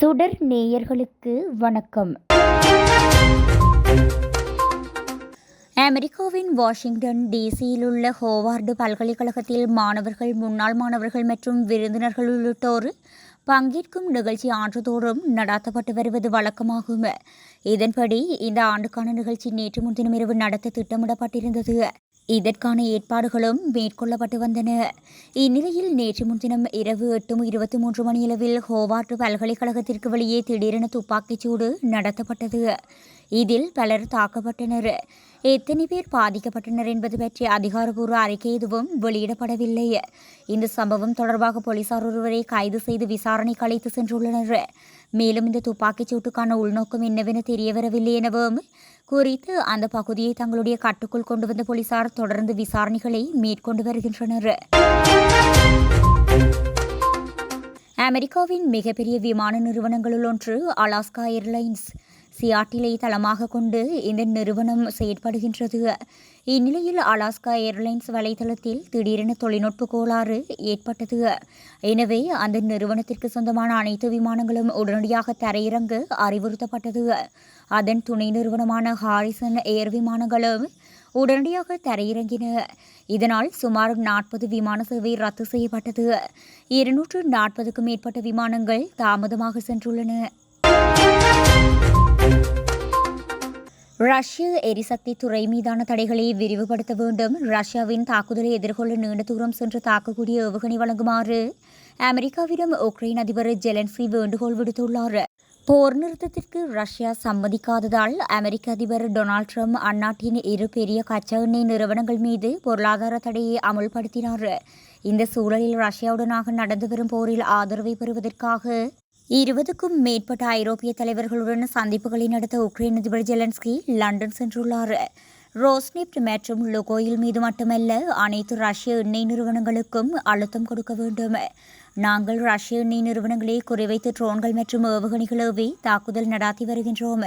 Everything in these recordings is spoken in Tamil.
சுடர் நேயர்களுக்கு வணக்கம். அமெரிக்காவின் வாஷிங்டன் டிசியில் உள்ள ஹோவார்டு பல்கலைக்கழகத்தில் மாணவர்கள் முன்னாள் மாணவர்கள் மற்றும் விருந்தினர்கள் உள்ளிட்டோர் பங்கேற்கும் நிகழ்ச்சி ஆண்டுதோறும் நடாத்தப்பட்டு வருவது வழக்கமாகும். இதன்படி இந்த ஆண்டுக்கான நிகழ்ச்சி நேற்று முன்தினம் இரவு நடத்த திட்டமிடப்பட்டிருந்தது. இதற்கான ஏற்பாடுகளும் மேற்கொள்ளப்பட்டு வந்தன. இந்நிலையில் நேற்று முன்தினம் இரவு எட்டு இருபத்தி மூன்று மணியளவில் ஹோவார்டு பல்கலைக்கழகத்திற்கு வெளியே திடீரென துப்பாக்கிச்சூடு நடத்தப்பட்டது. இதில் பலர் தாக்கப்பட்டனர். எத்தனை பேர் பாதிக்கப்பட்டனர் என்பது பற்றி அதிகாரப்பூர்வ அறிக்கை எதுவும் வெளியிடப்படவில்லை. இந்த சம்பவம் தொடர்பாக போலீசார் ஒருவரை கைது செய்து விசாரணைக்கு அழைத்து சென்றுள்ளனர். மேலும் இந்த துப்பாக்கிச் சூட்டுக்கான உள்நோக்கம் என்னவென தெரியவரவில்லை எனவும் குறித்து அந்த பகுதியை தங்களுடைய கட்டுக்குள் கொண்டு வந்த போலீசார் தொடர்ந்து விசாரணைகளை மேற்கொண்டு வருகின்றனர். அமெரிக்காவின் மிகப்பெரிய விமான நிறுவனங்களுள் ஒன்று அலாஸ்கா ஏர்லைன்ஸ். சியாட்டிலை தளமாக கொண்டு இந்த நிறுவனம் செயற்படுகின்றது. இந்நிலையில் அலாஸ்கா ஏர்லைன்ஸ் வலைதளத்தில் திடீரென தொழில்நுட்ப கோளாறு ஏற்பட்டது. எனவே அந்த நிறுவனத்திற்கு சொந்தமான அனைத்து விமானங்களும் உடனடியாக தரையிறங்க அறிவுறுத்தப்பட்டது. அதன் துணை நிறுவனமான ஹாரிசன் ஏர் விமானங்களும் உடனடியாக தரையிறங்கின. இதனால் சுமார் நாற்பது விமான சேவை ரத்து செய்யப்பட்டது. இருநூற்று நாற்பதுக்கும் மேற்பட்ட விமானங்கள் தாமதமாக சென்றுள்ளன. ரஷ்ய எரிசக்தி துறை மீதான தடைகளை விரிவுபடுத்த வேண்டும். ரஷ்யாவின் தாக்குதலை எதிர்கொள்ள நீண்ட தூரம் சென்று தாக்கக்கூடிய ஏவுகணை வழங்குமாறு அமெரிக்காவிடம் உக்ரைன் அதிபர் ஜெலன்ஸ்கி வேண்டுகோள் விடுத்துள்ளார். போர் நிறுத்தத்திற்கு ரஷ்யா சம்மதிக்காததால் அமெரிக்க அதிபர் டொனால்ட் ட்ரம்ப் அந்நாட்டின் இரு பெரிய கச்சா எண்ணெய் நிறுவனங்கள் மீது பொருளாதார தடையை அமுல்படுத்தினார். இந்த சூழலில் ரஷ்யாவுடனாக நடந்து வரும் போரில் ஆதரவை பெறுவதற்காக இருபதுக்கும் மேற்பட்ட ஐரோப்பிய தலைவர்களுடன் சந்திப்புகளை நடத்த உக்ரைன் அதிபர் ஜெலன்ஸ்கி லண்டன் சென்றுள்ளார். ரோஸ்னிப்ட் மற்றும் லுகோயில் மீது மட்டுமல்ல அனைத்து ரஷ்ய எண்ணெய் நிறுவனங்களுக்கும் அழுத்தம் கொடுக்க வேண்டும். நாங்கள் ரஷ்ய எண்ணெய் நிறுவனங்களை குறிவைத்து ட்ரோன்கள் மற்றும் ஏவுகணைகளவே தாக்குதல் நடாத்தி வருகின்றோம்.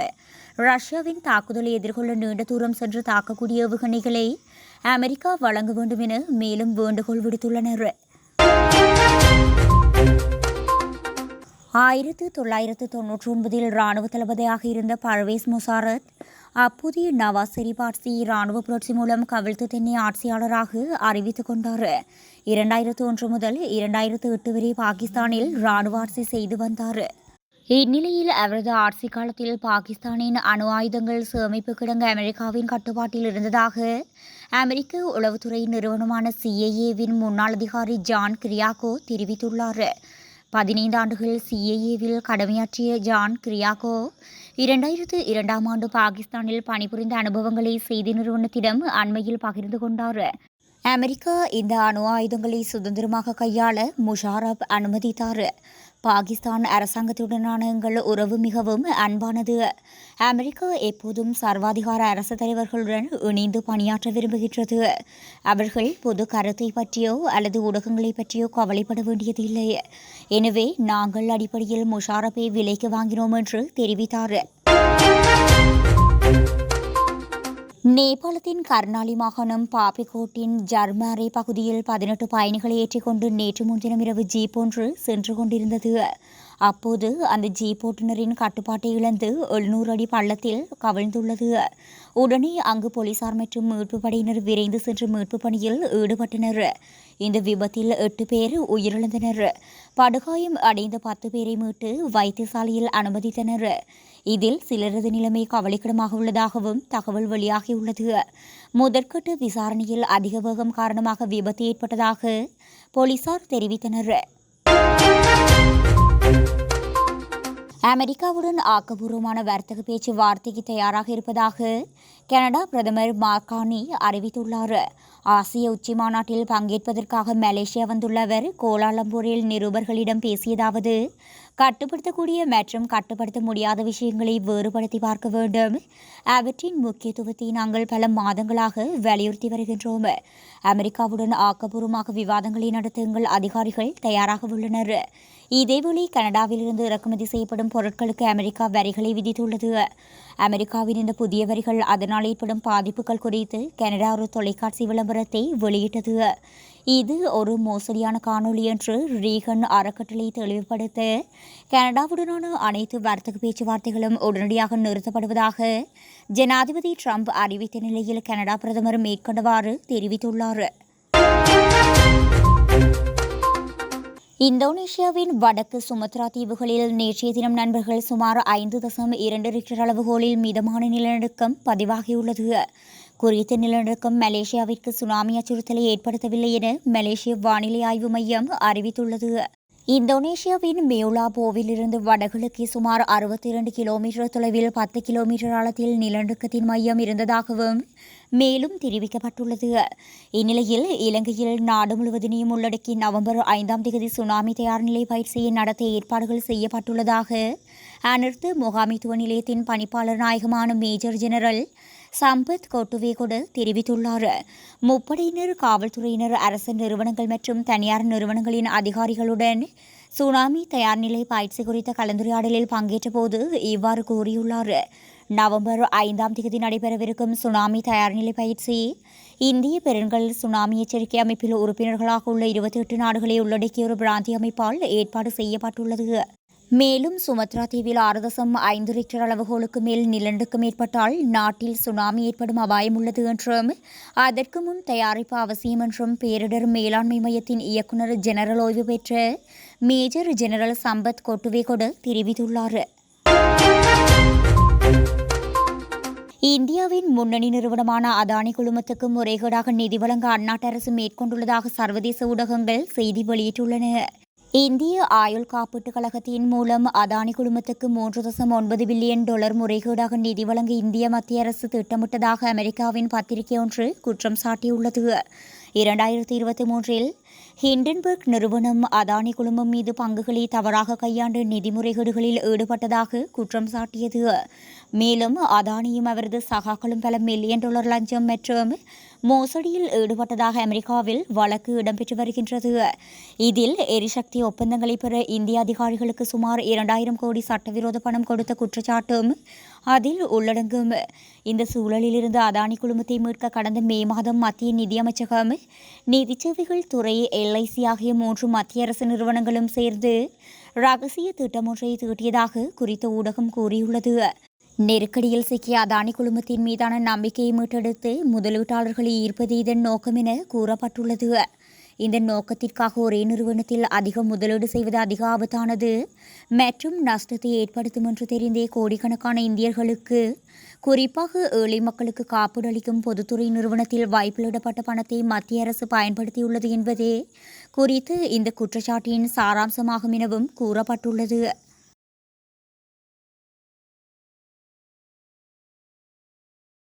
ரஷ்யாவின் தாக்குதலை எதிர்கொள்ள நீண்ட தூரம் சென்று தாக்கக்கூடிய ஏவுகணைகளை அமெரிக்கா வழங்க வேண்டும் என மேலும் வேண்டுகோள் விடுத்துள்ளனர். ஆயிரத்து தொள்ளாயிரத்து தொன்னூற்றி ஒன்பதில் இராணுவ தளபதியாக இருந்த பர்வேஸ் முசாரத் அப்போதைய நவாஸ் செரிபாட்சி இராணுவ புரட்சி மூலம் கவிழ்த்து தென்னை ஆட்சியாளராக அறிவித்துக் கொண்டார். இரண்டாயிரத்து ஒன்று முதல் இரண்டாயிரத்து எட்டு வரை பாகிஸ்தானில் இராணுவ ஆட்சி செய்து வந்தார். இந்நிலையில் அவரது ஆட்சி காலத்தில் பாகிஸ்தானின் அணு ஆயுதங்கள் சேமிப்பு கிடங்கு அமெரிக்காவின் கட்டுப்பாட்டில் இருந்ததாக அமெரிக்க உளவுத்துறை நிறுவனமான சிஐஏவின் முன்னாள் அதிகாரி ஜான் கிரியாகோ தெரிவித்துள்ளார். பதினைந்து ஆண்டுகள் சிஏஏவில் கடமையாற்றிய ஜான் கிரியாகோ இரண்டாயிரத்து இரண்டாம் ஆண்டு பாகிஸ்தானில் பணிபுரிந்த அனுபவங்களை செய்தி நிறுவனத்திடம் அண்மையில் பகிர்ந்து கொண்டார். அமெரிக்கா இந்த அணு ஆயுதங்களை சுதந்திரமாக கையாள முஷாரப் அனுமதித்தார். பாகிஸ்தான் அரசாங்கத்துடனான எங்கள் உறவு மிகவும் அன்பானது. அமெரிக்கா எப்போதும் சர்வாதிகார அரசு தலைவர்களுடன் இணைந்து பணியாற்ற விரும்புகின்றது. அவர்கள் பொது கருத்தை பற்றியோ அல்லது ஊடகங்களை பற்றியோ கவலைப்பட வேண்டியதில்லை. எனவே நாங்கள் அடிப்படையில் முஷாரப்பை விலைக்கு வாங்கினோம் என்று தெரிவித்தார். நேபாளத்தின் கர்ணாலி மாகாணம் பாப்பிகோட்டின் ஜர்மாரே பகுதியில் பதினெட்டு பயணிகளை ஏற்றிக்கொண்டு நேற்று முன்தினம் இரவு ஜீப் ஒன்று சென்று கொண்டிருந்தது. அப்போது அந்த ஜீப் ஓட்டுநரின் கட்டுப்பாட்டை இழந்து எழுநூறு அடி பள்ளத்தில் கவிழ்ந்துள்ளது. உடனே அங்கு போலீசார் மற்றும் மீட்பு படையினர் விரைந்து சென்று மீட்பு பணியில் ஈடுபட்டனர். இந்த விபத்தில் எட்டு பேர் உயிரிழந்தனர். படுகாயம் அடைந்த பத்து பேரை மீட்டு வைத்தியசாலையில் அனுமதித்தனர். இதில் சிலரது நிலைமை கவலைக்கிடமாக உள்ளதாகவும் தகவல் வெளியாகியுள்ளது. முதற்கட்ட விசாரணையில் அதிக வேகம் காரணமாக விபத்து ஏற்பட்டதாக போலீசார் தெரிவித்தனர். அமெரிக்காவுடன் ஆக்கப்பூர்வமான வர்த்தக பேச்சுவார்த்தைக்கு தயாராக இருப்பதாக கனடா பிரதமர் மார்கானி அறிவித்துள்ளார். ஆசிய உச்சி மாநாட்டில் பங்கேற்பதற்காக மலேசியா வந்துள்ள அவர் கோலாலம்பூரில் நிருபர்களிடம் பேசியதாவது கட்டுப்படுத்தக்கூடிய மற்றும் கட்டுப்படுத்த முடியாத விஷயங்களை வேறுபடுத்தி பார்க்க வேண்டும். அவற்றின் முக்கியத்துவத்தை நாங்கள் பல மாதங்களாக வலியுறுத்தி வருகின்றோம். அமெரிக்காவுடன் ஆக்கப்பூர்வமாக விவாதங்களை நடத்த எங்கள் அதிகாரிகள் தயாராக உள்ளனர். இதேவேளை கனடாவிலிருந்து இறக்குமதி செய்யப்படும் பொருட்களுக்கு அமெரிக்கா வரிகளை விதித்துள்ளது. அமெரிக்காவின் இந்த புதிய வரிகள் அதனால் ஏற்படும் பாதிப்புகள் குறித்து கனடா ஒரு தொலைக்காட்சி விளம்பரத்தை வெளியிட்டது. இது ஒரு மோசடியான காணொளி என்று ரீகன் அறக்கட்டளை தெளிவுபடுத்த கனடாவுடனான அனைத்து வர்த்தக பேச்சுவார்த்தைகளும் உடனடியாக நிறுத்தப்படுவதாக ஜனாதிபதி ட்ரம்ப் அறிவித்த நிலையில் கனடா பிரதமர் மேற்கொண்டவாறு தெரிவித்துள்ளார். இந்தோனேஷியாவின் வடக்கு சுமத்ரா தீவுகளில் நேற்றைய தினம் நண்பர்கள் சுமார் ஐந்து தசம் இரண்டு ரிக்டர் அளவுகோலில் மிதமான நிலநடுக்கம் பதிவாகியுள்ளது. குறித்த நிலநடுக்கம் மலேசியாவிற்கு சுனாமி அச்சுறுத்தலை ஏற்படுத்தவில்லை என மலேசிய வானிலை ஆய்வு மையம் அறிவித்துள்ளது. இந்தோனேஷியாவின் மேலாபோவிலிருந்து வடகிழக்கு வடகிழக்கே சுமார் அறுபத்தி இரண்டு கிலோமீட்டர் தொலைவில் பத்து கிலோமீட்டர் ஆழத்தில் நிலநடுக்கத்தின் மையம் இருந்ததாகவும் மேலும் தெரிவிக்கப்பட்டுள்ளது. இந்நிலையில் இலங்கையில் நாடு முழுவதினையும் உள்ளடக்கி நவம்பர் ஐந்தாம் தேதி சுனாமி தயார் நிலை பயிற்சியை நடத்த ஏற்பாடுகள் செய்யப்பட்டுள்ளதாக அனர்த்து முகாமித்துவ நிலையத்தின் பணிப்பாளர் நாயகமான மேஜர் ஜெனரல் சம்பத் கொட்டுவேகொடு தெரிவித்துள்ளார். முப்படையினர் காவல்துறையினர் அரசு நிறுவனங்கள் மற்றும் தனியார் நிறுவனங்களின் அதிகாரிகளுடன் சுனாமி தயார்நிலை பயிற்சி குறித்த கலந்துரையாடலில் பங்கேற்றபோது இவ்வாறு கூறியுள்ளார். நவம்பர் ஐந்தாம் தேதி நடைபெறவிருக்கும் சுனாமி தயார்நிலை பயிற்சி இந்திய பெருங்கல் சுனாமி எச்சரிக்கை அமைப்பில் உறுப்பினர்களாக உள்ள இருபத்தி எட்டு நாடுகளை உள்ளடக்கிய ஒரு பிராந்திய அமைப்பால் ஏற்பாடு செய்யப்பட்டுள்ளது. மேலும் சுமத்ரா தீவில் ஆறு தசம் ஐந்து ரிக்டர் அளவுகோலுக்கு மேல் நிலண்டுக்கும் ஏற்பட்டால் நாட்டில் சுனாமி ஏற்படும் அபாயம் உள்ளது என்றும் அதற்கு முன் தயாரிப்பு அவசியம் என்றும் பேரிடர் மேலாண்மை மையத்தின் இயக்குநர் ஜெனரல் ஓய்வு பெற்ற மேஜர் ஜெனரல் சம்பத் கொட்டுவேகொடு தெரிவித்துள்ளார். இந்தியாவின் முன்னணி நிறுவனமான அதானி குழுமத்துக்கு முறைகேடாக நிதி வழங்க அந்நாட்டு அரசு மேற்கொண்டுள்ளதாக சர்வதேச ஊடகங்கள் செய்தி வெளியிட்டுள்ளன. இந்திய ஆயுள் காப்பீட்டுக் கழகத்தின் மூலம் அதானி குழுமத்துக்கு மூன்று தசம் ஒன்பது பில்லியன் டாலர் முறைகேடாக நிதி வழங்க இந்திய மத்திய அரசு திட்டமிட்டதாக அமெரிக்காவின் பத்திரிகை ஒன்று குற்றம் சாட்டியுள்ளது. இரண்டாயிரத்தி இருபத்தி மூன்றில் ஹிண்டன்பர்க் நிறுவனம் அதானி குழுமம் மீது பங்குகளை தவறாக கையாண்டு நிதி முறைகேடுகளில் ஈடுபட்டதாக குற்றம் சாட்டியது. மேலும் அதானியும் அவரது சகாக்களும் பல மில்லியன் டாலர் லஞ்சம் மற்றும் மோசடியில் ஈடுபட்டதாக அமெரிக்காவில் வழக்கு இடம்பெற்று வருகின்றது. இதில் எரிசக்தி ஒப்பந்தங்களை பெற இந்திய அதிகாரிகளுக்கு சுமார் இரண்டாயிரம் கோடி சட்டவிரோத பணம் கொடுத்த குற்றச்சாட்டும் அதில் உள்ளடங்கும். இந்த சூழலிலிருந்து அதானி குழுமத்தை மீட்க கடந்த மே மாதம் மத்திய நிதியமைச்சகம் நிதி சேவைகள் துறை எல்ஐசி ஆகிய மூன்று மத்திய அரசு நிறுவனங்களும் சேர்ந்து ரகசிய திட்டம் ஒன்றை தீட்டியதாக குறித்த ஊடகம் கூறியுள்ளது. நெருக்கடியில் சிக்கிய அதானி குழுமத்தின் மீதான நம்பிக்கையை மீட்டெடுத்து முதலீட்டாளர்களை ஈர்ப்பது இதன் நோக்கம் என கூறப்பட்டுள்ளது. இந்த நோக்கத்திற்காக ஒரே நிறுவனத்தில் அதிக முதலீடு செய்வது அதிக ஆபத்தானது. மற்றும் நஷ்டத்தை ஏற்படுத்தும் என்று தெரிந்தே கோடிக்கணக்கான இந்தியர்களுக்கு குறிப்பாக ஏழை மக்களுக்கு காப்பீடு அளிக்கும் பொதுத்துறை நிறுவனத்தில் வாய்ப்பிலிடப்பட்ட பணத்தை மத்திய அரசு பயன்படுத்தியுள்ளது என்பதே குறித்து இந்த குற்றச்சாட்டின் சாராம்சமாகும் எனவும் கூறப்பட்டுள்ளது.